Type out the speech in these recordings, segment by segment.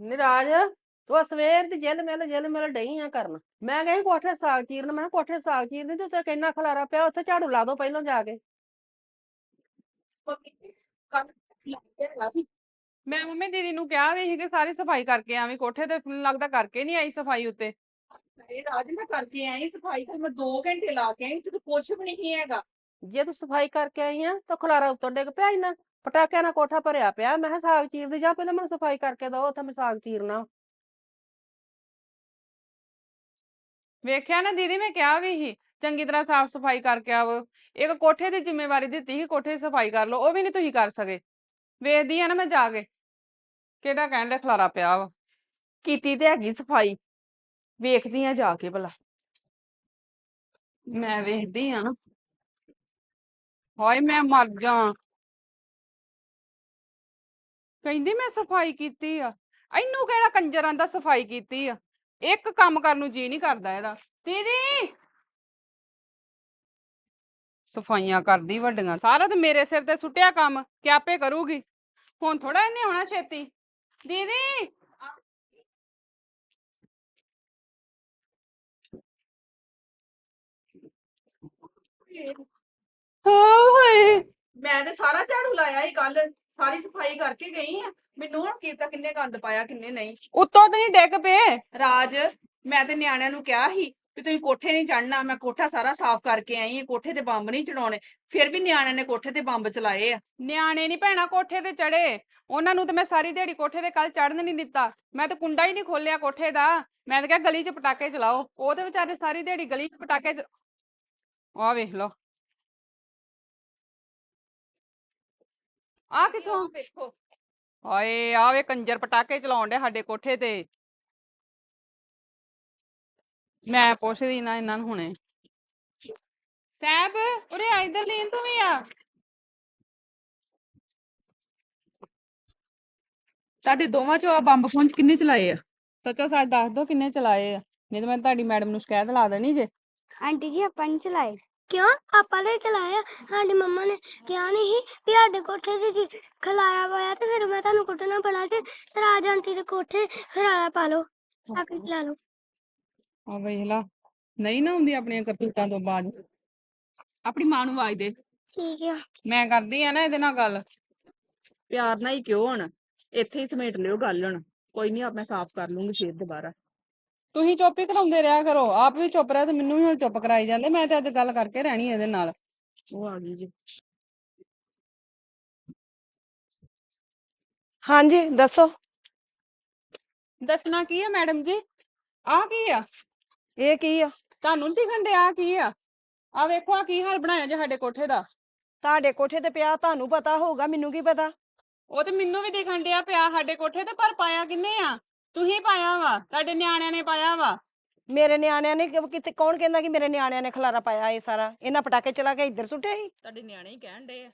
ਨਿਰਾਜ ਤੂੰ ਸਵੇਰ ਦੀ ਜਿਲ ਮਿਲ ਜਿਲ ਮਿਲ ਡਈ ਆ ਕਰਨ। ਮੈਂ ਗਈ ਕੋਠੇ ਸਾਗ ਚੀਰਨ ਮੈਂ ਕੋਠੇ ਸਾਗ ਚੀਰਨੀ ਤੇ ਉੱਤੇ ਕਿੰਨਾ ਖਲਾਰਾ ਪਿਆ ਉੱਥੇ ਝਾੜੂ ਲਾ ਦੋ ਪਹਿਲਾਂ ਜਾ ਕੇ। ਮੈਂ ਮੰਮੀ ਦੀਦੀ ਨੂੰ ਕਿਹਾ ਵੀ ਸੀ ਕਿ ਸਾਰੀ ਸਫ਼ਾਈ ਕਰਕੇ ਆਵੀਂ ਕੋਠੇ ਤੇ ਲੱਗਦਾ ਕਰਕੇ ਨਹੀਂ ਆਈ ਸਫ਼ਾਈ ਉੱਤੇ। ਇਹ ਰਾਜ ਮੈਂ ਕਰਕੇ ਆਈ ਸਫ਼ਾਈ ਤੇ ਮੈਂ 2 ਘੰਟੇ ਲਾ ਕੇ ਆਈ ਤੇ ਕੁਝ ਵੀ ਨਹੀਂ ਹੈਗਾ। ਜੇ ਤੂੰ ਸਫ਼ਾਈ ਕਰਕੇ ਆਈ ਆ ਤਾਂ ਖਲਾਰਾ ਉੱਤੋਂ ਡਿੱਗ ਪਿਆ ਇੰਨਾ। ਪਟਾਕਿਆਂ ਨਾਲ ਕੋਠਾ ਭਰਿਆ ਪਿਆ, ਮੈਂ ਕਿਹਾ ਸਾਗ ਚੀਰਦੀ ਜਾ ਪਹਿਲਾਂ ਮੈਨੂੰ ਸਫ਼ਾਈ ਕਰਕੇ ਦੋ ਉੱਥੇ ਮੈਂ ਸਾਗ ਚੀਰਨਾ। ਵੇਖਿਆ ਨਾ ਦੀਦੀ, ਮੈਂ ਕਿਹਾ ਵੀ ਸੀ, ਚੰਗੀ ਤਰ੍ਹਾਂ ਸਾਫ਼ ਸਫ਼ਾਈ ਕਰਕੇ ਆਵੋ। ਇੱਕ ਕੋਠੇ ਦੀ ਜ਼ਿੰਮੇਵਾਰੀ ਦਿੱਤੀ ਸੀ, ਕੋਠੇ ਦੀ ਸਫ਼ਾਈ ਕਰ ਲਓ, ਉਹ ਵੀ ਨਹੀਂ ਤੁਸੀਂ ਕਰ ਸਕੇ। ਵੇਖਦੀ ਆ ਨਾ ਮੈਂ ਜਾ ਕੇ, ਕਿਹੜਾ ਕਹਿਣ ਡਿਆ, ਖਲਾਰਾ ਪਿਆ ਵਾ। ਕੀਤੀ ਤੇ ਹੈਗੀ ਸਫ਼ਾਈ, ਵੇਖਦੀ ਆ ਜਾ ਕੇ ਭਲਾ। ਮੈਂ ਵੇਖਦੀ ਆ ਨਾ। ਹਾਏ, ਮੈਂ ਮਰ ਜਾ ਕਹਿੰਦੀ ਮੈਂ ਸਫ਼ਾਈ ਕੀਤੀ ਆ। ਇਹਨੂੰ ਕਿਹੜਾ ਕੰਜਰਾਂ ਦਾ ਸਫ਼ਾਈ ਕੀਤੀ ਆ? ਇੱਕ ਕੰਮ ਕਰਨ ਨੂੰ ਜੀ ਨਹੀਂ ਕਰਦਾ ਇਹਦਾ। ਦੀਦੀ! ਸਫਾਈਆਂ ਕਰਦੀ ਵੱਡੀਆਂ। ਸਾਰਾ ਤੇ ਮੇਰੇ ਸਿਰ ਤੇ ਸੁੱਟਿਆ ਕੰਮ। ਕਿ ਆਪੇ ਕਰੂਗੀ? ਹੁਣ ਥੋੜਾ ਇਹਨੇ ਆਉਣਾ ਛੇਤੀ। ਦੀਦੀ! ਹਾਏ। ਮੈਂ ਤੇ ਸਾਰਾ ਝਾੜੂ ਲਾਇਆ ਹੀ ਕੱਲ ਸਾਰੀ ਸਫ਼ਾਈ ਕਰਕੇ ਗਈ ਆ। ਮੈਨੂੰ ਹੁਣ ਕੀ ਤਾਂ ਕਿੰਨੇ ਗੰਦ ਪਾਇਆ ਕਿੰਨੇ ਨਹੀਂ। ਉੱਤੋਂ ਤੇ ਨਹੀਂ ਡਿੱਗ ਪਏ। ਰਾਜ ਮੈਂ ਤੇ ਨਿਆਣਿਆਂ ਨੂੰ ਕਿਹਾ ਸੀ ਵੀ ਤੁਸੀਂ ਕੋਠੇ ਨਹੀਂ ਚੜਨਾ ਮੈਂ ਕੋਠਾ ਸਾਰਾ ਸਾਫ਼ ਕਰਕੇ ਆਈ ਹਾਂ ਕੋਠੇ ਤੇ ਬੰਬ ਨਹੀਂ ਚੜਾਉਣੇ ਫਿਰ ਵੀ ਨਿਆਣਿਆਂ ਨੇ ਕੋਠੇ ਤੇ ਬੰਬ ਚਲਾਏ ਆ। ਨਿਆਣੇ ਨਹੀਂ ਭੈਣਾ ਕੋਠੇ ਤੇ ਚੜੇ ਉਹਨਾਂ ਨੂੰ ਤੇ ਮੈਂ ਸਾਰੀ ਦਿਹਾੜੀ ਕੋਠੇ ਤੇ ਕੱਲ ਚੜਨ ਨਹੀਂ ਦਿੱਤਾ। ਮੈਂ ਤਾਂ ਕੁੰਡਾ ਹੀ ਨਹੀਂ ਖੋਲਿਆ ਕੋਠੇ ਦਾ। ਮੈਂ ਤਾਂ ਕਿਹਾ ਗਲੀ 'ਚ ਪਟਾਕੇ ਚਲਾਓ। ਉਹ ਤੇ ਵਿਚਾਰੇ ਸਾਰੀ ਦਿਹਾੜੀ ਗਲੀ 'ਚ ਪਟਾਕੇ ਚ ਆਹ ਵੇਖ ਲਓ। ਆ ਕਿੱਥੋਂ? ਵੇਖੋ। ਹਾਏ ਆ ਵੇ ਕੰਜਰ ਪਟਾਕੇ ਚਲਾਉਣ ਦੇ ਸਾਡੇ ਕੋਠੇ ਤੇ। ਮੈਂ ਪੁੱਛਦੀ ਨਾ ਇਹਨਾਂ ਨੂੰ ਹੁਣੇ। ਸਹਿਬ ਉਰੇ ਆ ਇਧਰ ਲੀਨ ਤੂੰ ਵੀ ਆ। ਤੁਹਾਡੇ ਦੋਵਾਂ ਚੋਂ ਆ ਬੰਬ ਪੁੰਜ ਕਿੰਨੇ ਚਲਾਏ ਆ? ਸੱਚੋ ਸੱਚ ਦੱਸ ਦੋ ਕਿੰਨੇ ਚਲਾਏ ਆ। ਨਹੀਂ ਤਾਂ ਮੈਂ ਤੁਹਾਡੀ ਮੈਡਮ ਨੂੰ ਸ਼ਿਕਾਇਤ ਲਾ ਦੇਣੀ ਜੇ। ਆਂਟੀ ਜੀ ਆਪਾਂ ਨਹੀਂ ਚਲਾਏ। ਕਿਉਂ ਆਪਾਂ ਨੇ ਚਲਾਇਆ ਸਾਡੀ ਮੰਮਾ ਨੇ ਕਿਹਾ ਨਹੀਂ ਵੀ ਸਾਡੇ ਕੋਠੇ ਤੇ ਜੀ ਖਲਾਰਾ ਪਾਇਆ ਤੇ ਫਿਰ ਮੈਂ ਤੁਹਾਨੂੰ ਕੁੱਟਣਾ ਪੜਾ ਤੇ ਰਾਜ ਆਂਟੀ ਦੇ ਕੋਠੇ ਖਲਾਰਾ ਪਾ ਲਓ। ਆ ਕੇ ਚਲਾ ਲਓ। ਆ ਵੇਖ ਲਾ। ਨਹੀਂ ਨਾ ਹੁੰਦੀ ਆਪਣੀਆਂ ਕਰਤੂਤਾਂ ਤੋਂ ਬਾਅਦ। ਆਪਣੀ ਮਾਂ ਨੂੰ ਆਵਾਜ਼ ਦੇ। ਠੀਕ ਆ। ਮੈਂ ਕਰਦੀ ਆ ਨਾ ਇਹਦੇ ਨਾਲ ਗੱਲ। ਪਿਆਰ ਨਾਲ ਹੀ ਕਿਉਂ ਹੁਣ? ਇੱਥੇ ਹੀ ਸਮੇਟ ਲਿਓ ਗੱਲ ਹੁਣ। ਕੋਈ ਨਹੀਂ ਮੈਂ ਸਾਫ਼ ਕਰ ਲੂੰਗੀ ਫੇਰ ਦੁਬਾਰਾ। ਤੁਸੀਂ ਚੁੱਪ ਹੀ ਕਰਾਉਂਦੇ ਰਿਹਾ ਕਰੋ। ਆਪ ਵੀ ਚੁੱਪ ਰਹਿ ਤੇ ਮੈਨੂੰ ਵੀ ਹੁਣ ਚੁੱਪ ਕਰਾਈ ਜਾਂਦੇ। ਮੈਂ ਤੇ ਅੱਜ ਗੱਲ ਕਰਕੇ ਰਹਿਣੀ ਇਹਦੇ ਨਾਲ। ਉਹ ਆ ਗਈ ਜੀ। ਹਾਂਜੀ ਦੱਸੋ। ਦੱਸਣਾ ਕੀ ਆ ਮੈਡਮ ਜੀ? ਆ ਕੀ ਆ? ਇਹ ਕੀ ਆ? ਤੁਹਾਨੂੰ ਨੀ ਦਿਖਣ ਡਿਆ ਕੀ ਆ? ਆ ਵੇਖੋ ਆ ਕੀ ਹਾਲ ਬਣਾਇਆ ਜੇ ਸਾਡੇ ਕੋਠੇ ਦਾ। ਤੁਹਾਡੇ ਕੋਠੇ ਤੇ ਪਿਆ ਤੁਹਾਨੂੰ ਪਤਾ ਹੋਊਗਾ ਮੈਨੂੰ ਕੀ ਪਤਾ? ਉਹ ਤੇ ਮੈਨੂੰ ਵੀ ਦਿਖਣ ਡਿਆ ਪਿਆ ਸਾਡੇ ਕੋਠੇ ਤੇ ਪਰ ਪਾਇਆ ਕਿੰਨੇ ਆ? ਤੁਸੀਂ ਪਾਇਆ ਵਾ? ਤੁਹਾਡੇ ਨਿਆਣਿਆਂ ਨੇ ਪਾਇਆ ਵਾ? ਮੇਰੇ ਨਿਆਣਿਆਂ ਨੇ ਕਿ- ਕਿਤੇ ਕੌਣ ਕਹਿੰਦਾ ਕਿ ਮੇਰੇ ਨਿਆਣਿਆਂ ਨੇ ਖਲਾਰਾ ਪਾਇਆ ਇਹ ਸਾਰਾ? ਇਹਨਾਂ ਪਟਾਕੇ ਚਲਾ ਕੇ ਇੱਧਰ ਸੁੱਟੇ ਸੀ? ਤੁਹਾਡੇ ਨਿਆਣੇ ਹੀ ਕਹਿਣ ਡੇ ਆ।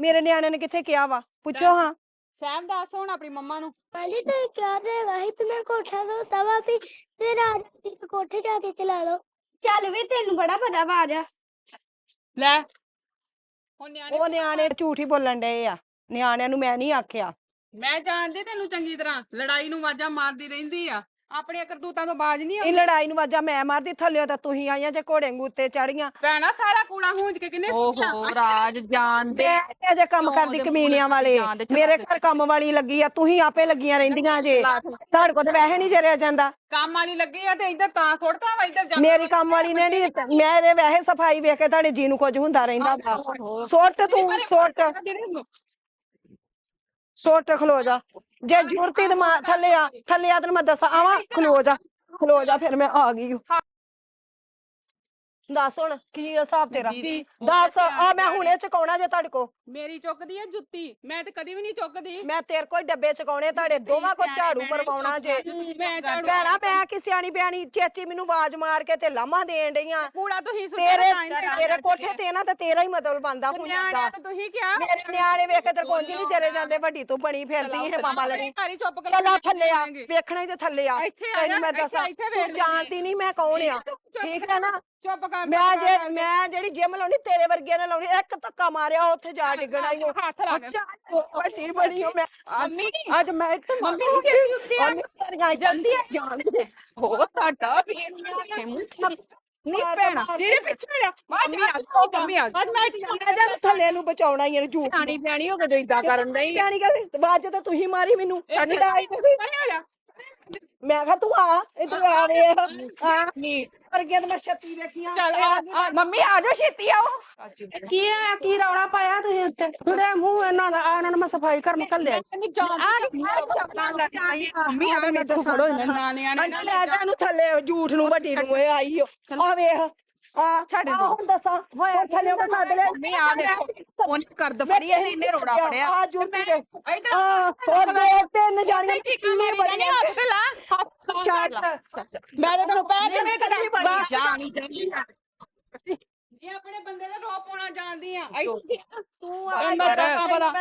ਮੇਰੇ ਨਿਆਣਿਆਂ ਨੇ ਕਿੱਥੇ ਕਿਹਾ ਵਾ? ਪੁੱਛੋ ਹਾਂ। ਸਹਿਮ ਦੱਸ ਹੁਣ ਆਪਣੀ ਮੰਮਾ ਨੂੰ। ਪਹਿਲੇ ਤਾਂ ਕਿਹਾ ਦੇਗਾ ਸੀ ਵੀ ਮੈਂ ਕੋਠਾ ਤੋਂ ਤਵਾ ਵੀ ਤੇ ਰਾਜ ਆਂਟੀ ਦੇ ਕੋਠੇ ਜਾ ਕੇ ਚਲਾ ਲਓ। ਚੱਲ ਵੀ ਤੈਨੂੰ ਬੜਾ ਪਤਾ ਵਾ ਆ ਜਾ। ਲੈ। ਹੁਣ ਨਿਆਣੇ ਉਹ ਨਿਆਣੇ ਝੂਠ ਹੀ ਬੋਲਣ ਡਏ ਆ। ਨਿਆਣਿਆਂ ਨੂੰ ਮੈਂ ਨਹੀਂ ਆਖਿਆ। ਮੈਂ ਜਾਣਦੀ ਤੈਨੂੰ ਚੰਗੀ ਤਰ੍ਹਾਂ ਲੜਾਈ ਨੂੰ ਆਵਾਜ਼ਾਂ ਮਾਰਦੀ ਰਹਿੰਦੀ ਆ। ਆਪਣੀਆਂ ਕਰਤੂਤਾਂ ਤੋਂ ਬਾਜ ਨਹੀਂ ਇਹ ਆਉਂਦੀ। ਲੜਾਈ ਨੂੰ ਵਾਜਾ ਮੈਂ ਮਾਰਦੀ ਥੱਲੇ ਤਾਂ ਤੁਸੀਂ ਆਈਆਂ ਜੇ ਘੋੜੇ ਵਾਂਗੂ ਉੱਤੇ ਚੜੀਆਂ ਭੈਣਾ ਸਾਰਾ ਕੂੜਾ ਹੂੰਜ ਕੇ ਕਿੰਨੇ ਸੁੱਟਿਆ ਓਹੋ ਰਾਜ ਜਾਣਦੇ। ਮੈਂ ਤੇ ਅਜੇ ਕੰਮ ਕਿਉਂ ਕਰਦੀ ਉਹਦੇ ਕਮੀਨਿਆਂ ਵਾਲੇ? ਜਾਣ ਦੇ ਮੇਰੇ ਘਰ ਕੰਮ ਵਾਲੀ ਲੱਗੀ ਆ ਤੁਸੀਂ ਆਪੇ ਲੱਗੀਆਂ ਰਹਿੰਦੀਆਂ ਜੇ। ਤੁਹਾਡੇ ਕੋਲ ਤਾਂ ਵੈਸੇ ਨਹੀਂ ਜਰਿਆ ਜਾਂਦਾ। ਕੰਮ ਵਾਲੀ ਲੱਗੀ ਆ ਤੇ ਇੱਧਰ ਤਾਂ ਸੁੱਟਦਾ ਵਾ ਇੱਧਰ ਜਾ ਮੇਰੀ ਕੰਮ ਵਾਲੀ ਨੇ ਨਹੀਂ ਮੇਰੇ ਵੈਸੇ ਸਫ਼ਾਈ ਵੇਖ ਕੇ ਤੁਹਾਡੇ ਜੀ ਨੂੰ ਕੁਝ ਹੁੰਦਾ ਰਹਿੰਦਾ ਵਾ। ਸੁੱਟ ਤੂੰ ਸੁੱਟ। ਸੁੱਟ ਖਲੋ ਜਾ ਜੇ ਜੁਰਤੀ ਤੇ ਮਾਂ ਥੱਲੇ ਆ ਥੱਲੇ ਆ ਤੈਨੂੰ ਮੈਂ ਦੱਸਾਂ, ਆਵਾਂ, ਖਲੋ ਜਾ ਖਲੋ ਜਾ, ਫਿਰ ਮੈਂ ਆ ਗਈ ਓ। ਦੱਸ ਹੁਣ ਕੀ ਹਿਸਾਬ ਤੇਰਾ? ਦੀਦੀ, ਉਹ ਦੱਸ ਆ ਮੈਂ ਹੁਣੇ ਚਕਾਉਣਾ ਜੇ ਤੁਹਾਡੇ ਕੋ ਮੇਰੀ ਚੁੱਕਦੀ ਆ ਜੁੱਤੀ ਮੈਂ ਤੇ ਕਦੀ ਵੀ ਨਹੀਂ ਚੁੱਕਦੀ। ਮੈਂ ਤੇਰੇ ਕੋਈ ਡੱਬੇ ਚਕਾਉਣੇ ਤੁਹਾਡੇ ਦੋਵਾਂ ਕੋ ਝਾੜੂ ਮਰਵਾਉਣਾ ਜੇ। ਮੈਂ ਝਾੜੂ ਭੈਣਾ ਮੈਂ ਕਿ ਸਿਆਣੀ ਬਿਆਣੀ ਚੇਚੀ ਮੈਨੂੰ ਆਵਾਜ਼ ਮਾਰ ਕੇ ਤੇ ਲਾਮਾ ਦੇਣ ਡਈਆਂ ਕੂੜਾ ਤੁਸੀਂ ਸੁੱਟਿਆ ਤੇਰੇ ਤਾਂ ਹੀ ਤਾਂ ਤੇਰੇ ਕਰਕੇ ਕੋਠੇ ਤੇ ਨਾ ਤੇ ਤੇਰਾ ਹੀ ਮਤਲਬ ਬੰਦਾ ਹੋ ਨਿਆਣਿਆਂ ਨੂੰ ਤੁਸੀਂ ਕਿਹਾ ਮੇਰੇ ਨਿਆਣੇ ਵੇਖ ਕੇ ਤੇਰੇ ਕੋਲ ਨਹੀਂ ਚਰੇ ਜਾਂਦੇ ਵੱਡੀ ਤੂੰ ਬਣੀ ਫਿਰਦੀ ਹੈ ਮਾਮਾ ਲੜੀ। ਘਰ ਹੀ ਚੁੱਪ ਕਰ ਚੱਲ ਥੱਲੇ ਆ ਵੇਖਣਾ ਹੀ ਤੇ ਥੱਲੇ ਆ। ਇੱਥੇ ਆ ਜਾ, ਤੈਨੂੰ ਮੈਂ ਇੱਥੇ- ਦੱਸਾਂ ਇੱਥੇ ਵੇਖ ਤੂੰ ਲੈਂਦੀ। ਜਾਣਦੀ ਨਹੀਂ ਮੈਂ ਕੌਣ ਆ। ਠੀਕ ਹੈ ਨਾ? ਚੁੱਪ ਮੈਂ ਜੇ ਮੈਂ ਜਿਹੜੀ ਜਿਮ ਲਾਉਣੀ ਤੇਰੇ ਵਰਗਿਆਂ ਨੇ ਲਾਉਣੀ ਇੱਕ ਧੱਕਾ ਮਾਰਿਆ ਉੱਥੇ ਜਾ ਡਿੱਗਣਾ ਹੀ ਹੱਥ ਲਾ ਕੇ। ਵੱਡੀ ਬਣੀ ਹੋ ਮੈਂ। ਮੰਮੀ। ਅੱਜ ਮੈਂ ਇੱਥੇ ਮੰਮੀ ਦੀ ਸਿਰ ਦੇ ਉੱਤੇ ਆ। ਤੇਰੀਆਂ ਜਲਦੀ ਜਾਣਦੇ ਹੋ ਤੁਹਾਡਾ ਵੀ ਨਹੀਂ ਭੈਣਾ ਇਹਦੇ ਪਿੱਛੇ ਆ ਮੰਮੀ ਆ ਜਾਓ, ਮੰਮੀ ਆ। ਅੱਜ ਮੈਂ ਮੈਂ ਜਾਂ ਥੱਲੇ ਨੂੰ ਬਚਾਉਣਾ ਹੀ ਇਹਨੂੰ ਝੂਠ ਸਿਆਣੀ ਬਿਆਣੀ ਹੋ ਕੇ ਤੂੰ ਇਦਾਂ ਕਰਨ ਦਈ ਪਿਆਣੀ ਕਹਿੰਦੇ ਬਾਅਦ ਚ ਤਾਂ ਤੁਸੀਂ ਮਾਰੀ ਮੈਨੂੰ। ਛੱਡਾਈ ਤੁਸੀਂ ਮੈਂ ਕਿਹਾ ਤੂੰ ਆ ਇਧਰ ਆ ਵੇ। ਆ ਨਹੀਂ ਵਰਗਿਆਂ ਤੇ ਮੈਂ ਛੱਤੀ ਵੇਖੀਆਂ। ਚੱਲ ਕੀ ਆ, ਮੰਮੀ ਆ ਜਾਓ ਛੇਤੀ ਆਓ। ਕੀ ਆ ਕੀ ਰੌਲਾ ਪਾਇਆ ਤੁਸੀਂ ਉੱਤੇ? ਥੋੜੇ ਮੂੰਹ ਇਹਨਾਂ ਦਾ ਆ ਇਹਨਾਂ ਨੂੰ ਮੈਂ ਸਫ਼ਾਈ ਕਰਨ ਕੱਲਿਆ ਮੰਮੀ ਆ ਮੈਂ ਦੱਸਾਂ ਨਾਨਿਆਂ ਨੇ ਅੰਦਰ ਲੈ ਜਾ। ਇਹਨੂੰ ਥੱਲੇ ਝੂਠ ਨੂੰ ਵੱਡੀ ਨੂੰ ਇਹ ਆਈ ਓ। ਆ ਵੇਖ ਆ ਛੱਡ ਹੁਣ ਦੱਸਾਂ ਹੁਣ ਥੱਲੇ ਕੋ ਸੱਦ ਲੈ ਮੰਮੀ ਆ ਵੇਖੋ ਉਹਨੇ ਕਰਦ ਫੜੀ ਇਹਨੇ ਇੰਨੇ ਰੋੜਾ ਫੜਿਆ। ਆ ਜੁੱਤੀ ਦੇ ਆ ਹੋਰ ਦੋ ਤਿੰਨ ਜਾਣੀਆਂ ਕਿੰਨੀ ਬੜੀਆਂ। ਹੱਥ ਤੇ ਲਾ ਹੱਥ ਛੱਡ ਮੈਂ ਤਾਂ ਤੈਨੂੰ ਪੈਰ ਤੇ ਨਹੀਂ ਬਸ ਜਾਣੀ ਜਾਣੀ। ਇਹ ਆਪਣੇ ਬੰਦੇ ਦਾ ਰੋਪ ਪਾਉਣਾ ਜਾਣਦੀ ਆ। ਤੂੰ ਆ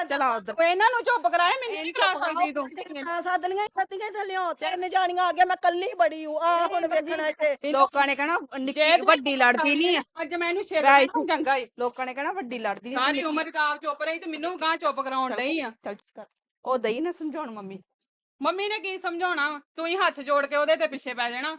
ਚਲਾ ਉਧਰ ਉਹ ਇਹਨਾਂ ਨੂੰ ਚੁੱਪ ਕਰਾਏ ਮੈਨੂੰ ਨਹੀਂ ਕਰਾ ਸਕਦੀ ਤੂੰ? ਆ ਸੱਦ ਲੀਆਂ ਸੱਦੀਆਂ ਥੱਲਿਓ ਤਿੰਨ ਜਾਣੀਆਂ ਆ ਗਿਆ ਮੈਂ ਕੱਲੀ ਬੜੀ ਹੂੰ ਆ ਹੁਣ ਵੇਖਣਾ ਇੱਥੇ। ਲੋਕਾਂ ਨੇ ਕਹਿਣਾ ਨਿੱਕੀ ਵੱਡੀ ਲੜਦੀ ਨਹੀਂ ਆ। ਅੱਜ ਮੈਂ ਇਹਨੂੰ ਰਾਈਟ। ਕੇ ਚੰਗਾ ਈ ਲੋਕਾਂ ਨੇ ਕਹਿਣਾ ਵੱਡੀ ਲੜਦੀ ਨੀ, ਸਾਰੀ ਉਮਰ ਕਾਪ ਚੁੱਪ ਰਹੀ ਤੇ ਮੈਨੂੰ ਗਾਂ ਚੁੱਪ ਕਰਾਉਣ ਡਈ ਆ। ਚੱਲ ਕਰ। ਉਹ ਦਈ ਨਾ ਸਮਝਾਉਣ ਮੰਮੀ। ਮੰਮੀ ਨੇ ਕੀ ਸਮਝਾਉਣਾ? ਤੂੰ ਹੀ ਹੱਥ ਜੋੜ ਕੇ ਉਹਦੇ ਤੇ ਪਿੱਛੇ ਪੈ ਜਾਣਾ।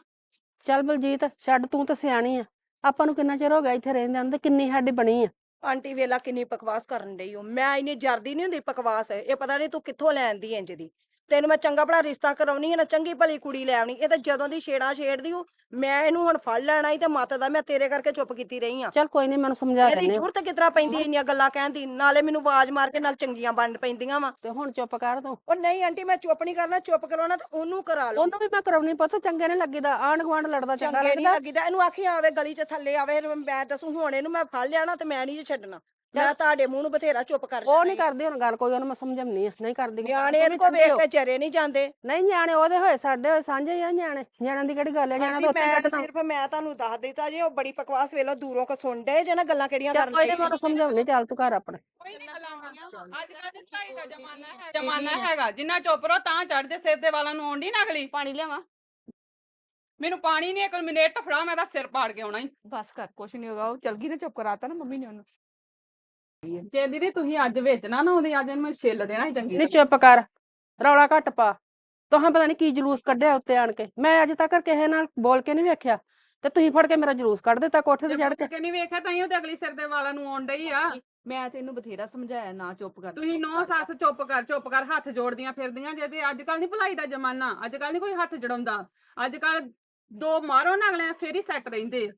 ਚੱਲ ਬਲਜੀਤ ਛੱਡ ਤੂੰ ਤਾਂ ਸਿਆਣੀ ਆ। ਆਪਾਂ ਨੂੰ ਕਿੰਨਾ ਚਿਰ ਹੋ ਗਿਆ ਇੱਥੇ ਰਹਿੰਦੇ ਨੂੰ ਤੇ ਕਿੰਨੀ ਸਾਡੀ ਬਣੀ ਆ? ਆਂਟੀ ਵੇਲਾ ਕਿੰਨੀ ਬਕਵਾਸ ਕਰਨ ਡਈ ਓ। ਮੈਂ ਇੰਨੀ ਜਰਦੀ ਨਹੀਂ ਹੁੰਦੀ ਬਕਵਾਸ, ਇਹ ਪਤਾ ਨਹੀਂ ਤੂੰ ਕਿੱਥੋਂ ਲੈਂਦੀ ਇੰਜ ਦੀ। ਤੈਨੂੰ ਮੈਂ ਚੰਗਾ ਭਲਾ ਰਿਸ਼ਤਾ ਕਰਾਉਣੀ ਹੈ ਨਾ ਚੰਗੀ ਭਲੀ ਕੁੜੀ ਲੈ ਆਉਣੀ ਇਹ ਤਾਂ ਜਦੋਂ ਦੀ ਛੇੜਾ ਛੇੜਦੀ ਓ ਮੈਂ ਇਹਨੂੰ ਹੁਣ ਫੜ ਲੈਣਾ ਹੀ ਤੇ ਮੱਤ ਦਾ ਮੈਂ ਤੇਰੇ ਕਰਕੇ ਚੁੱਪ ਕੀਤੀ ਰਹੀ ਆ। ਚੱਲ ਕੋਈ ਨਹੀਂ ਮੈਨੂੰ ਸਮਝਾ ਇਹਦੀ ਦਿੰਦੇ। ਜ਼ਰੂਰਤ ਕਿਤਰਾ ਪੈਂਦੀ ਇੰਨੀਆਂ ਗੱਲਾਂ ਕਹਿਣ ਦੀ ਨਾਲੇ ਮੈਨੂੰ ਆਵਾਜ਼ ਮਾਰ ਕੇ ਨਾਲ ਚੰਗੀਆਂ ਬਣ ਪੈਂਦੀਆਂ ਵਾ। ਤੇ ਹੁਣ ਚੁੱਪ ਕਰ ਤੂੰ। ਉਹ ਨਹੀਂ ਆਂਟੀ ਮੈਂ ਚੁੱਪ ਨਹੀਂ ਕਰਨਾ ਚੁੱਪ ਕਰਾਉਣਾ ਤੇ ਉਹਨੂੰ ਕਰਾ ਲਓ। ਉਹਨੂੰ ਵੀ ਮੈਂ ਕਰਾਉਣੀ ਪਤਾ ਚੰਗੇ ਨੇ ਲੱਗੀਦਾ ਆਂਢ ਗੁਆਂਢ ਲੜਦਾ ਚੰਗਾ ਚੰਗੇ ਨਹੀਂ ਲੱਗਦਾ। ਲੱਗੀਦਾ ਇਹਨੂੰ ਆਖੀ ਆਵੇ ਗਲੀ 'ਚ ਥੱਲੇ ਆਵੇ ਮੈਂ ਦੱਸੂ ਹੁਣ ਇਹਨੂੰ ਮੈਂ ਫੜ ਲਿਆਣਾ ਤੇ ਮੈਂ ਨਹੀਂ ਛੱਡਣਾ। ਮੈਂ ਤੁਹਾਡੇ ਮੂੰਹ ਨੂੰ ਬਥੇਰਾ ਚੁੱਪ ਕਰ ਉਹ ਨਹੀਂ ਕਰਦੀ ਹੁਣ ਗੱਲ ਕੋਈ ਉਹਨੂੰ ਮੈਂ ਸਮਝਾਉਣੀ ਆ ਨਹੀਂ ਕਰਦੀ। ਨਿਆਣੇ ਤੂੰ ਇਹਦੇ ਵੀ ਕੋ ਵੇਖ। ਕੇ ਚਰੇ ਨਹੀਂ ਜਾਂਦੇ। ਨਹੀਂ ਨਿਆਣੇ ਉਹਦੇ ਹੋਏ ਸਾਡੇ ਹੋਏ ਸਾਂਝੇ ਆ ਨਿਆਣੇ। ਨਿਆਣਿਆਂ ਦੀ ਕਿਹੜੀ ਗੱਲ ਹੈ? ਨਿਆਣਾ ਤਾਂ ਉੱਥੇ ਮੈਂ ਕੱਟਣਾ ਸਿਰਫ ਮੈਂ ਤੁਹਾਨੂੰ ਦੱਸ ਦਿੱਤਾ ਜੇ ਉਹ ਬੜੀ ਬਕਵਾਸ ਵੇਲੋ ਦੂਰੋਂ ਕੋ ਸੁਣ ਡੇ ਜੇ ਨਾ ਗੱਲਾਂ ਕਿਹੜੀਆਂ ਚੱਲ ਕਰਨ ਕੋਈ ਨਹੀਂ ਮੈਨੂੰ ਸਮਝਾਉਣੀ ਚੱਲ ਤੂੰ ਘਰ ਆਪਣੇ। ਕੋਈ ਨਹੀਂ ਗੱਲਾਂ ਹੋਈਆਂ ਅੱਜ ਕੱਲ੍ਹ ਦੀ ਪੜ੍ਹਾਈ ਦਾ ਜ਼ਮਾਨਾ ਹੈ ਜ਼ਮਾਨਾ ਹੈਗਾ। ਜਿੰਨਾ ਚੁੱਪ ਰਹੋ ਤਾਂ ਚੜਦੇ ਸਿਰ ਦੇ ਵਾਲਾਂ ਨੂੰ ਆਉਂਦੀ ਨਾ ਅਗਲੀ। ਪਾਣੀ ਲਿਆਵਾਂ? ਮੈਨੂੰ ਪਾਣੀ ਨਹੀਂ ਇੱਕ ਮਿੰਟ ਫੜਾ ਮੈਂ ਤਾਂ ਸਿਰ ਪਾੜ ਕੇ ਆਉਣਾ ਹੀ ਬਸ ਕਰ ਕੁਛ ਨਹੀਂ ਹੋਗਾ ਉਹ ਚਲ ਗਈ ਨਾ ਚੁੱਪ ਕਰਾਤਾ ਨਾ ਮੰਮੀ ਨੇ ਉਹਨੂੰ। ਜੇ ਦੀਦੀ ਤੁਸੀਂ ਅੱਜ ਵਿੱਚ ਨਾ ਨਾ ਉਹਦੀ ਅੱਜ ਮੈਂ ਛਿੱਲ ਦੇਣਾ ਸੀ ਚੰਗੀ ਨਹੀਂ ਚੁੱਪ ਕਰ ਰੌਲਾ ਘੱਟ ਪਾ। ਤੁਹਾਂ ਪਤਾ ਨਹੀਂ ਕੀ ਜਲੂਸ ਕੱਢਿਆ ਉੱਤੇ ਆਣ ਕੇ। ਮੈਂ ਅੱਜ ਤੱਕ ਕਿਸੇ ਨਾਲ ਬੋਲ ਕੇ ਨਹੀਂ ਵੇਖਿਆ। ਤੇ ਤੁਸੀਂ ਫੜ ਕੇ ਮੇਰਾ ਜਲੂਸ ਕੱਢ ਦਿੱਤਾ ਕੋਠੇ ਤੇ ਚੜ ਕੇ। ਕੇ ਨਹੀਂ ਵੇਖਿਆ ਤਾਂ ਹੀ ਉਹਦੇ ਅਗਲੀ ਸਿਰ ਦੇ ਵਾਲਾਂ ਨੂੰ ਆਉਣ ਡਈ ਆ। ਮੈਂ ਤੈਨੂੰ ਬਥੇਰਾ ਸਮਝਾਇਆ ਨਾ ਚੁੱਪ ਕਰ ਤੁਸੀਂ ਨੌ ਸੱਸ ਚੁੱਪ ਕਰ ਚੁੱਪ ਕਰ ਹੱਥ ਜੋੜਦੀਆਂ ਫਿਰਦੀਆਂ ਜੇ ਤੇ ਅੱਜ ਕੱਲ ਨਹੀਂ ਭਲਾਈ ਦਾ ਜ਼ਮਾਨਾ ਅੱਜ ਕੱਲ ਨਹੀਂ ਕੋਈ ਹੱਥ ਜੜਾਉਂਦਾ। ਅੱਜ ਕੱਲ ਦੋ ਮਾਰੋ ਨਾ ਅਗਲੇ ਫੇਰ ਹੀ ਸੈੱਟ ਰਹਿੰਦੇ।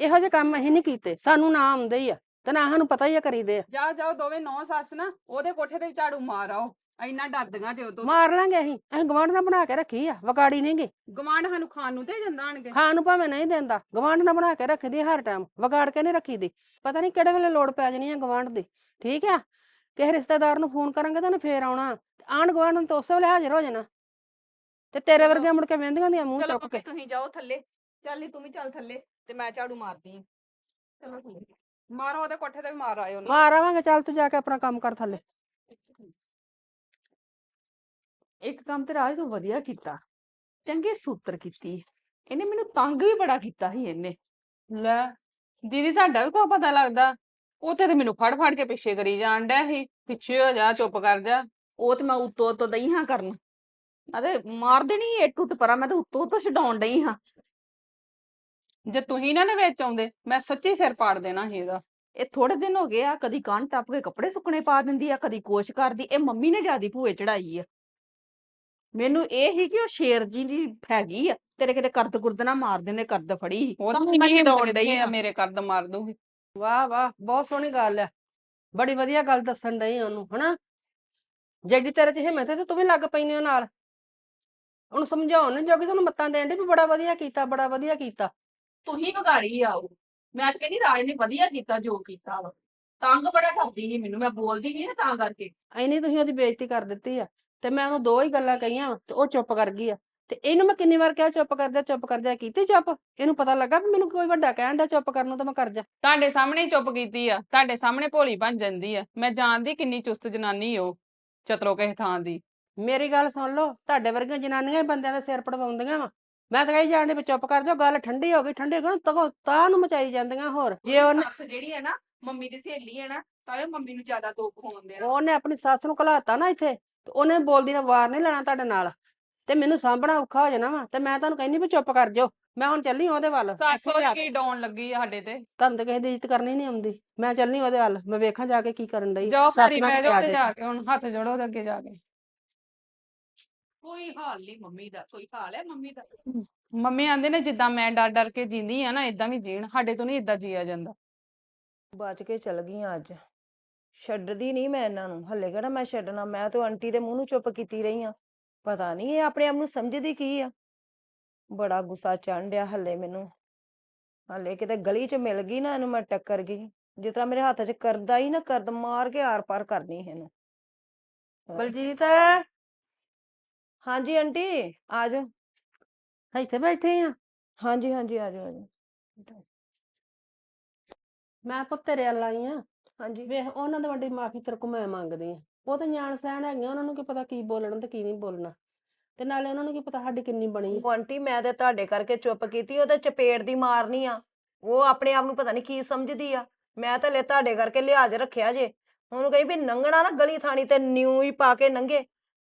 ਇਹੋ ਜਿਹੇ ਕੰਮ ਅਸੀਂ ਨਹੀਂ ਕੀਤੇ ਸਾਨੂੰ ਨਾ ਆਉਂਦੇ ਹੀ ਆ। ਤੇ ਨਾ ਸਾਨੂੰ ਪਤਾ ਹੀ ਆ ਕਰੀਦੇ ਆ। ਜਾ ਜਾਓ ਦੋਵੇਂ ਨੌ ਸੱਸ ਨਾ ਉਹਦੇ ਕੋਠੇ ਤੇ ਝਾੜੂ ਮਾਰ ਆਓ। ਇੰਨਾ ਡਰਦੀਆਂ ਜੇ ਉਦੋਂ। ਮਾਰ ਲਾਂਗੇ ਅਸੀਂ। ਅਸੀਂ ਗਵਾਂਢ ਨਾਲ ਬਣਾ ਕੇ ਰੱਖੀ ਆ ਵਿਗਾੜੀ ਨਹੀਂਗੀ ਗਵਾਂਢ ਸਾਨੂੰ ਖਾਣ ਨੂੰ ਦੇ ਜਾਂਦਾ ਆਣਗੇ ਖਾਣ ਨੂੰ ਭਾਵੇਂ ਨਹੀਂ ਦਿੰਦਾ ਗਵਾਂਢ ਨਾਲ ਬਣਾ ਕੇ ਰੱਖਦੀ ਆ ਹਰ ਟਾਈਮ ਵਿਗਾੜ ਕੇ ਨਹੀਂ ਰੱਖੀਦੀ। ਪਤਾ ਨਹੀਂ ਕਿਹੜੇ ਵੇਲੇ ਲੋੜ ਪੈ ਜਾਣੀ ਆ ਗਵਾਂਢ ਦੀ। ਠੀਕ ਆ? ਕਿਸੇ ਰਿਸ਼ਤੇਦਾਰ ਨੂੰ ਫੋਨ ਕਰਾਂਗੇ ਤਾਂ ਉਹਨੇ ਫੇਰ ਆਉਣਾ। ਆਂਢ ਗੁਆਂਢ ਨੂੰ ਤਾਂ ਉਸੇ ਵੇਲੇ ਹਾਜ਼ਰ ਹੋ ਜਾਣਾ। ਤੇ ਤੇਰੇ। ਵਰਗੇ ਮੁੜ ਕੇ ਵਹਿੰਦੀਆਂ ਦੀਆਂ ਮੂੰਹ ਚੁੱਕ ਕੇ। ਤੁਸੀਂ ਜਾਓ ਥੱਲੇ। ਚੱਲ ਤੂੰ ਵੀ ਚੱਲ ਥੱਲੇ ਤੇ ਮੈਂ ਝਾੜੂ ਮਾਰਦੀ ਆ। ਚਲੋ ਥੱਲੇ ਮਾਰੋ ਉਹਦੇ ਕੋਠੇ ਤੇ ਵੀ ਮਾਰ ਆਇਓ ਨਾ। ਮਾਰ ਆਵਾਂਗੇ ਚੱਲ ਤੂੰ ਜਾ ਕੇ ਆਪਣਾ ਕੰਮ ਕਰ ਥੱਲੇ। ਇੱਕ ਕੰਮ ਤੇ ਰਾਜ ਤੂੰ ਵਧੀਆ ਕੀਤਾ ਚੰਗੇ ਸੂਤਰ ਕੀਤੀ। ਇਹਨੇ ਮੈਨੂੰ ਤੰਗ ਵੀ ਬੜਾ ਕੀਤਾ ਸੀ ਇਹਨੇ। ਲੈ ਦੀਦੀ ਤੁਹਾਡਾ ਵੀ ਕੋਈ ਪਤਾ ਲੱਗਦਾ? ਉੱਥੇ ਤੇ ਮੈਨੂੰ ਫੜ ਫੜ ਕੇ ਪਿੱਛੇ ਕਰੀ ਜਾਣ ਡਿਆ ਸੀ। ਪਿੱਛੇ ਹੋ ਜਾ ਚੁੱਪ ਕਰ ਜਾ। ਉਹ ਤੇ ਮੈਂ ਉੱਤੋਂ ਉੱਤੋਂ ਦਈ ਹਾਂ ਕਰਨ। ਅਰੇ ਮਾਰ ਦੇਣੀ ਏ ਟੁੱਟ ਪਰਾਂ ਮੈਂ ਤਾਂ ਉੱਤੋਂ ਉੱਤੋਂ ਛਡਾਉਣ ਡਈ ਹਾਂ। ਜੇ ਤੁਸੀਂ ਨਾ ਨਾ ਵਿੱਚ ਆਉਂਦੇ ਮੈਂ ਸੱਚੀ ਸਿਰ ਪਾੜ ਦੇਣਾ ਸੀ ਇਹਦਾ। ਇਹ ਥੋੜੇ ਦਿਨ ਹੋ ਗਏ ਆ ਕਦੀ ਕੰਨ ਟੱਪ ਕੇ ਕੱਪੜੇ ਸੁੱਕਣੇ ਪਾ ਦਿੰਦੀ ਆ ਕਦੀ ਕੋਸ਼ ਕਰਦੀ ਇਹ ਮੰਮੀ ਨੇ ਜਿਆਦੀ ਭੂਏ ਚੜਾਈ ਆ। ਮੈਨੂੰ ਇਹ ਹੀ ਕਿ ਉਹ ਸ਼ੇਰ ਜੀ ਦੀ ਹੈਗੀ ਆ ਤੇਰੇ ਕਿਤੇ ਕਰਦ ਕੁਰਦ ਨਾ ਮਾਰ ਦੇਣੇ ਕਰਦ ਫੜੀ ਸੀ। ਉਹ ਤਾਂ ਤਾਂ ਮੈਂ ਮੈਂ ਛਡਾਉਣ ਡਈ ਕਿੱਥੇ ਆ ਆ। ਮੇਰੇ ਕਰਦ ਮਾਰ ਦੂਗੀ। ਵਾਹ ਵਾਹ ਬਹੁਤ ਸੋਹਣੀ ਗੱਲ ਆ। ਬੜੀ ਵਧੀਆ ਗੱਲ ਦੱਸਣ ਡਈ ਉਹਨੂੰ ਹਨਾ? ਜਿਹੜੀ ਤੇਰੇ ਚ ਹਿੰਮਤ ਹੈ ਤੇ ਤੂੰ ਵੀ ਲੱਗ ਪੈਣੀ ਉਹ ਨਾਲ। ਉਹਨੂੰ ਸਮਝਾਉਣ ਨੂੰ ਜੋਗੀ ਤੁਹਾਨੂੰ ਮੱਤਾਂ ਦੇਣ ਦੀ ਵੀ ਬੜਾ ਵਧੀਆ ਕੀਤਾ ਬੜਾ ਵਧੀਆ ਕੀਤਾ। ਤੁਸੀਂ ਵਿਗਾੜੀ ਆਓ ਮੈਂ ਤਾਂ ਕਹਿੰਦੀ ਰਾਜ ਨੇ ਵਧੀਆ ਕੀਤਾ ਜੋ ਕੀਤਾ ਵਾ। ਤੰਗ ਬੜਾ ਕਰਦੀ ਸੀ ਮੈਨੂੰ ਮੈਂ ਬੋਲਦੀ ਨਹੀਂ ਨਾ ਤਾਂ ਕਰਕੇ। ਐਨੀ ਤੁਸੀਂ ਉਹਦੀ ਬੇਇੱਜ਼ਤੀ ਕਰ ਦਿੱਤੀ ਆ ਤੇ ਮੈਂ ਉਹਨੂੰ ਦੋ ਹੀ ਗੱਲਾਂ ਕਹੀਆਂ ਤੇ ਉਹ ਚੁੱਪ ਕਰ ਗਈ ਆ। ਤੇ ਇਹਨੂੰ ਮੈਂ ਕਿੰਨੀ ਵਾਰ ਕਿਹਾ ਚੁੱਪ ਕਰ ਜਾ ਚੁੱਪ ਕਰ ਜਾ। ਕੀਤੀ ਚੁੱਪ? ਇਹਨੂੰ ਪਤਾ ਲੱਗਾ ਵੀ ਮੈਨੂੰ ਕੋਈ ਵੱਡਾ ਕਹਿਣ ਦਾ ਚੁੱਪ ਕਰਨ ਨੂੰ ਤਾਂ ਮੈਂ ਕਰ ਜਾ। ਤੁਹਾਡੇ ਸਾਹਮਣੇ ਹੀ ਚੁੱਪ ਕੀਤੀ ਆ ਤੁਹਾਡੇ ਸਾਹਮਣੇ ਭੋਲੀ ਬਣ ਜਾਂਦੀ ਆ। ਮੈਂ ਜਾਣਦੀ ਕਿੰਨੀ ਚੁਸਤ ਜਨਾਨੀ ਉਹ ਚਤਰੋ ਕਿਸੇ ਥਾਂ ਦੀ। ਮੇਰੀ ਗੱਲ ਸੁਣ ਲਓ ਤੁਹਾਡੇ ਵਰਗੀਆਂ ਜਨਾਨੀਆਂ ਹੀ ਬੰਦਿਆਂ ਦੇ ਸਿਰ ਪੜਵਾਉਂਦੀਆਂ ਵਾ। ਮੈਂ ਤਾਂ ਕਹੀ ਜਾਣ ਵੀ ਚੁੱਪ ਕਰ ਜਾਓ ਗੱਲ ਠੰਡੀ ਹੋ ਗਈ ਠੰਡੀ ਹੋ ਗਈ ਤਗੋ ਤਾਂ ਨੂੰ ਮਚਾਈ ਜਾਂਦੀਆਂ ਹੋਰ। ਜੇ ਉਹਨੇ ਸੱਸ ਜਿਹੜੀ ਹੈ ਨਾ ਮੰਮੀ ਦੀ ਸਹੇਲੀ ਹੈ ਨਾ ਤਾਂ ਇਹ ਮੰਮੀ ਨੂੰ ਜ਼ਿਆਦਾ ਦੁੱਖ ਹੋਣ ਦੇਣਾ। ਉਹਨੇ ਆਪਣੀ ਸੱਸ ਨੂੰ ਘਲਾਤਾ ਨਾ ਇੱਥੇ ਤੇ ਉਹਨੇ ਬੋਲਦੀ ਨਾ ਵਾਰ ਨਹੀਂ ਲੈਣਾ ਤੁਹਾਡੇ ਨਾਲ। ਤੇ ਮੈਨੂੰ ਸਾਂਭਣਾ ਔਖਾ ਹੋ ਜਾਣਾ ਵਾ ਤੇ ਮੈਂ ਤੁਹਾਨੂੰ ਕਹਿੰਦੀ ਵੀ ਚੁੱਪ ਕਰ ਜਾਓ ਮੈਂ ਹੁਣ ਚੱਲੀ ਉਹਦੇ ਵੱਲ ਸੱਸ ਇੱਥੇ ਜਾ ਕੇ। ਕੀ। ਡਾਉਣ ਲੱਗੀ ਆ ਸਾਡੇ ਤੇ। ਤੁਹਾਨੂੰ ਤਾਂ ਕਿਸੇ ਦੀ ਇੱਜ਼ਤ ਕਰਨੀ ਨਹੀਂ ਆਉਂਦੀ ਮੈਂ ਚੱਲਣੀ ਉਹਦੇ ਵੱਲ ਮੈਂ ਵੇਖਾਂ ਜਾ ਕੇ ਕੀ ਕਰਨ ਡਈ ਜਾਓ ਸੱਸ ਭਾਰੀ ਨਾਲ ਜਾਓ ਤੇ। ਜਾ। ਕੇ ਹੁਣ ਹੱਥ ਜੋੜੋ ਅੱਗੇ ਜਾ ਕੇ। ਕੋਈ ਹਾਲ ਨਹੀਂ ਮੰਮੀ ਦਾ ਕੋਈ ਹਾਲ ਹੈ ਮੰਮੀ ਦਾ? ਮੰਮੀ ਆਂਦੇ ਨੇ ਜਿੱਦਾਂ ਮੈਂ ਡਰ ਡਰ ਕੇ ਜਿੰਦੀ ਆ ਨਾ ਇਦਾਂ ਵੀ ਜੀਣ ਸਾਡੇ ਤੋਂ ਨਹੀਂ ਇਦਾਂ ਜੀਆ ਜਾਂਦਾ। ਬਚ ਕੇ ਚਲ ਗਈਆਂ ਅੱਜ। ਛੱਡਦੀ ਨਹੀਂ ਮੈਂ ਇਹਨਾਂ ਨੂੰ ਹੱਲੇ ਕਿਹੜਾ ਮੈਂ ਛੱਡਣਾ ਮੈਂ ਤਾਂ ਆਂਟੀ ਦੇ ਮੂੰਹ ਨੂੰ ਚੁੱਪ ਕੀਤੀ ਰਹੀ ਆ। ਪਤਾ ਨਹੀਂ ਇਹ ਆਪਣੇ ਆਪ ਨੂੰ ਸਮਝਦੀ ਕੀ ਆ। ਬੜਾ ਗੁੱਸਾ ਚੜ੍ਹਨ ਡਿਆ ਹੱਲੇ ਮੈਨੂੰ। ਹੱਲੇ ਕਿਤੇ ਗਲੀ 'ਚ ਮਿਲ ਗਈ ਨਾ ਇਹਨੂੰ ਮੈਂ ਟੱਕਰ ਗਈ। ਜਿਸ ਤਰ੍ਹਾਂ ਮੇਰੇ ਹੱਥ 'ਚ ਕਰਦਾ ਹੀ ਨਾ ਕਰਦ ਮਾਰ ਕੇ ਆਰ ਪਾਰ ਕਰਨੀ ਇਹਨੂੰ। ਹਾਂ। ਬਲਜੀਤ! ਹਾਂਜੀ ਆਂਟੀ ਆ ਜਾਓ ਇੱਥੇ ਬੈਠੇ ਆ ਹਾਂਜੀ ਹਾਂਜੀ ਆ ਜਾਓ ਆ ਜਾਓ ਮੈਂ ਪੁੱਤ ਤੇਰੇ ਵੱਲ ਆਈ ਆ ਹਾਂਜੀ ਵੇਖ ਉਹਨਾਂ ਦੀ ਵੱਡੀ ਮਾਫੀ ਤੇਰੇ ਕੋਲ ਮੈਂ ਮੰਗਦੀ ਆ ਉਹ ਤਾਂ ਜਾਣ ਸਹਿਣ ਹੈਗੀਆਂ ਉਹਨਾਂ ਨੂੰ ਕੀ ਪਤਾ ਕੀ ਬੋਲਣਾ ਤੇ ਕੀ ਨਹੀਂ ਬੋਲਣਾ ਤੇ ਨਾਲੇ ਉਹਨਾਂ ਨੂੰ ਕੀ ਪਤਾ ਸਾਡੀ ਕਿੰਨੀ ਬਣੀ ਆ। ਉਹ ਆਂਟੀ ਮੈਂ ਤੇ ਤੁਹਾਡੇ ਕਰਕੇ ਚੁੱਪ ਕੀਤੀ ਉਹ ਤੇ ਚਪੇੜ ਦੀ ਮਾਰਨੀ ਆ ਉਹ ਆਪਣੇ ਆਪ ਨੂੰ ਪਤਾ ਨਹੀਂ ਕੀ ਸਮਝਦੀ ਆ ਮੈਂ ਤਾਂ ਲੈ ਤੁਹਾਡੇ ਕਰਕੇ ਲਿਹਾਜ਼ ਰੱਖਿਆ ਜੇ ਉਹਨੂੰ ਕਹੀ ਵੀ ਨੰਗਣਾ ਨਾ ਗਲੀ ਥਾਣੀ ਤੇ ਨਿਊ ਹੀ ਪਾ ਕੇ ਨੰਗੇ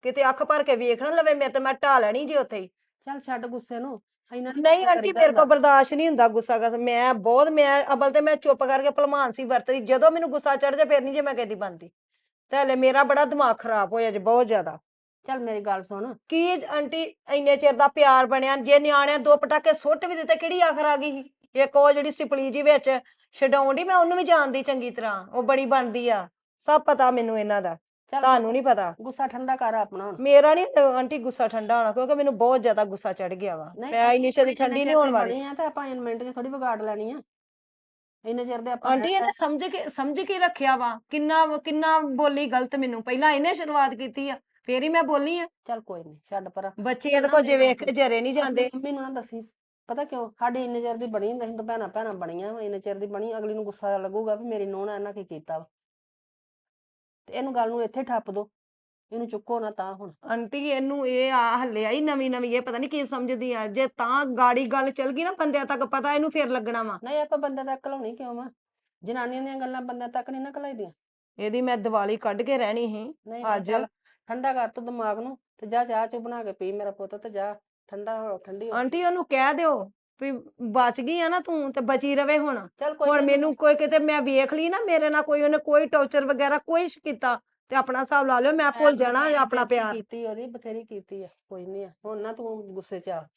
ਕਿਤੇ ਅੱਖ ਭਰ ਕੇ ਵੇਖ ਨਾ ਲਵੇ ਮੈਂ ਤੇ ਮੈਂ ਢਾ ਲੈਣੀ ਜੇ ਉੱਥੇ ਹੀ। ਚੱਲ ਛੱਡ ਗੁੱਸੇ ਨੂੰ ਨਹੀਂ ਆਂਟੀ ਮੇਰੇ ਹੁੰਦਾ। ਬਰਦਾਸ਼ਤ ਨਹੀਂ ਹੁੰਦਾ ਗੁੱਸਾ ਕਸ ਮੈਂ ਬਹੁਤ ਮੈਂ ਅਬਲ ਤੇ ਮੈਂ ਚੁੱਪ ਕਰਕੇ ਭਲਮਾਨ ਸੀ ਵਰਤਦੀ ਜਦੋਂ ਮੈਨੂੰ ਗੁੱਸਾ ਚੜ ਜਾ ਫਿਰ ਨਹੀਂ ਜੇ ਮੈਂ ਕਹਦੀ ਬੰਦੀ ਤੇ ਹਲੇ ਮੇਰਾ ਬੜਾ ਦਿਮਾਗ ਖਰਾਬ ਹੋਇਆ ਜੇ ਬਹੁਤ ਜ਼ਿਆਦਾ। ਚੱਲ ਮੇਰੀ ਗੱਲ ਸੁਣ। ਕੀ ਆਂਟੀ ਇੰਨੇ ਚਿਰ ਦਾ ਪਿਆਰ ਬਣਿਆ ਜੇ ਨਿਆਣਿਆਂ ਦੋ ਪਟਾਕੇ ਸੁੱਟ ਵੀ ਦਿੱਤੇ ਕਿਹੜੀ ਆਖਰ ਆ ਗਈ ਸੀ? ਇੱਕ ਉਹ ਜਿਹੜੀ ਸਿਪਲੀ ਜੀ ਵਿੱਚ ਛਡਾਉਣ ਦੀ ਮੈਂ ਉਹਨੂੰ ਵੀ ਜਾਣਦੀ ਚੰਗੀ ਤਰ੍ਹਾਂ ਉਹ ਬੜੀ ਬਣਦੀ ਆ ਸਭ ਪਤਾ ਮੈਨੂੰ ਇਹਨਾਂ ਦਾ। ਚੱਲ ਤੁਹਾਨੂੰ ਨਹੀਂ ਪਤਾ। ਗੁੱਸਾ ਠੰਡਾ ਕਰ ਆਪਣਾ ਹੁਣ। ਮੇਰਾ ਨਹੀਂ ਆਂਟੀ ਗੁੱਸਾ ਠੰਡਾ ਹੋਣਾ ਕਿਉਂਕਿ ਮੈਨੂੰ ਬਹੁਤ ਜ਼ਿਆਦਾ ਗੁੱਸਾ ਚੜ ਗਿਆ ਵਾ। ਨਹੀਂ, ਮੈਂ ਇੰਨੀ ਛੇਤੀ ਠੰਡੀ ਨਹੀਂ ਹੋਣ ਵਾਲੀ। ਆ ਤਾਂ ਆਪਾਂ ਇੰਨੇ ਮਿੰਟ 'ਚ ਥੋੜੀ ਵਿਗਾੜ ਲੈਣੀ ਆ। ਇੰਨੇ ਚਿਰ ਦੇ ਆਪਾਂ ਆਂਟੀ ਇਹਨੇ ਸਮਝ ਕੇ ਸਮਝ ਕੇ ਰੱਖਿਆ ਵਾ। ਕਿੰਨਾ ਕਿੰਨਾ ਬੋਲੀ ਗਲਤ ਮੈਨੂੰ। ਪਹਿਲਾਂ ਇਹਨੇ ਸ਼ੁਰੂਆਤ ਕੀਤੀ ਆ ਫੇਰ ਹੀ ਮੈਂ ਬੋਲੀ ਆ। ਚੱਲ ਕੋਈ ਨਹੀਂ ਛੱਡ ਪਰ। ਬੱਚੇ ਇਹਦੇ ਕੋਲ ਜੇ ਵੇਖ ਕੇ ਜਰੇ ਨਹੀਂ ਜਾਂਦੇ। ਮੰਮੀ ਨੂੰ ਨਾ ਦੱਸੀ ਪਤਾ ਕਿਉਂ? ਸਾਡੀ ਇੰਨੇ ਚਿਰ ਦੀ ਬਣੀ ਹੁੰਦੀ ਤਾਂ ਭੈਣਾਂ ਭੈਣਾਂ ਬਣੀਆਂ ਵਾਂ, ਇੰਨੇ ਚਿਰ ਦੀ ਬਣੀ ਅਗਲੀ ਨੂੰ ਗੁੱਸਾ ਲੱਗੂਗਾ ਵੀ ਮੇਰੀ ਨੂੰਹ ਨੇ ਇਹਨਾਂ ਕੀ ਕੀਤਾ ਵਾ। ਤੇ ਇਹਨੂੰ ਗੱਲ ਨੂੰ ਇੱਥੇ ਠੱਪ ਦੋ ਇਹਨੂੰ ਚੁੱਕੋ ਨਾ ਤਾਂ ਹੁਣ। ਆਂਟੀ ਇਹਨੂੰ ਇਹ ਆ ਹੱਲੇ ਆਈ ਨਵੀਂ ਨਵੀਂ ਇਹ ਪਤਾ ਨਹੀਂ ਕੀ ਸਮਝਦੀ ਆ। ਜੇ ਤਾਂ ਗਾੜੀ ਗੱਲ ਚੱਲ ਗਈ ਨਾ ਬੰਦਿਆਂ ਤੱਕ ਪਤਾ ਇਹਨੂੰ ਫੇਰ ਲੱਗਣਾ ਵਾ। ਨਹੀਂ ਆਪਾਂ ਬੰਦੇ ਤੱਕ ਘਲਾਉਣੀ ਕਿਉਂ ਵਾ? ਜਨਾਨੀਆਂ ਦੀਆਂ ਗੱਲਾਂ ਬੰਦਿਆਂ ਤੱਕ ਨਹੀਂ ਨਾ ਘਲਾਈਦੀਆਂ। ਇਹਦੀ ਮੈਂ ਦੀਵਾਲੀ ਕੱਢ ਕੇ ਰਹਿਣੀ ਸੀ। ਨਹੀਂ ਨਾ ਅੱਜ? ਚੱਲ ਠੰਡਾ ਕਰ ਤੂੰ ਦਿਮਾਗ ਨੂੰ ਤੇ ਜਾ ਚਾਹ ਚੁ ਬਣਾ ਕੇ ਪੀ ਮੇਰਾ ਪੁੱਤ ਤੇ ਜਾ। ਠੰਡਾ ਹੋ ਠੰਡੀ ਹੋ। ਆਂਟੀ ਉਹਨੂੰ ਕਹਿ ਦਿਓ। ਵੀ ਬਚ ਗਈ ਆ ਨਾ ਤੂੰ ਤੇ ਬਚੀ ਰਵੇ ਹੁਣ। ਚੱਲ ਕੋਈ ਹੁਣ ਮੈਨੂੰ ਕੋਈ ਕਿਤੇ ਮੈਂ ਵੇਖ ਲਈ ਨਾ ਮੇਰੇ ਨਾਲ ਕੋਈ ਉਹਨੇ ਕੋਈ ਟੌਰਚਰ ਵਗੈਰਾ ਕੋਈ ਸ਼ ਕੀਤਾ ਤੇ ਆਪਣਾ ਹਿਸਾਬ ਲਾ ਲਿਓ ਮੈਂ ਭੁੱਲ ਜਾਣਾ ਆਪਣਾ ਪਿਆਰ। ਕੀਤੀ ਉਹਦੀ ਬਥੇਰੀ ਕੀਤੀ ਆ ਕੋਈ ਨਹੀਂ ਹੁਣ ਨਾ ਤੂੰ ਗੁੱਸੇ ਚ ਆ।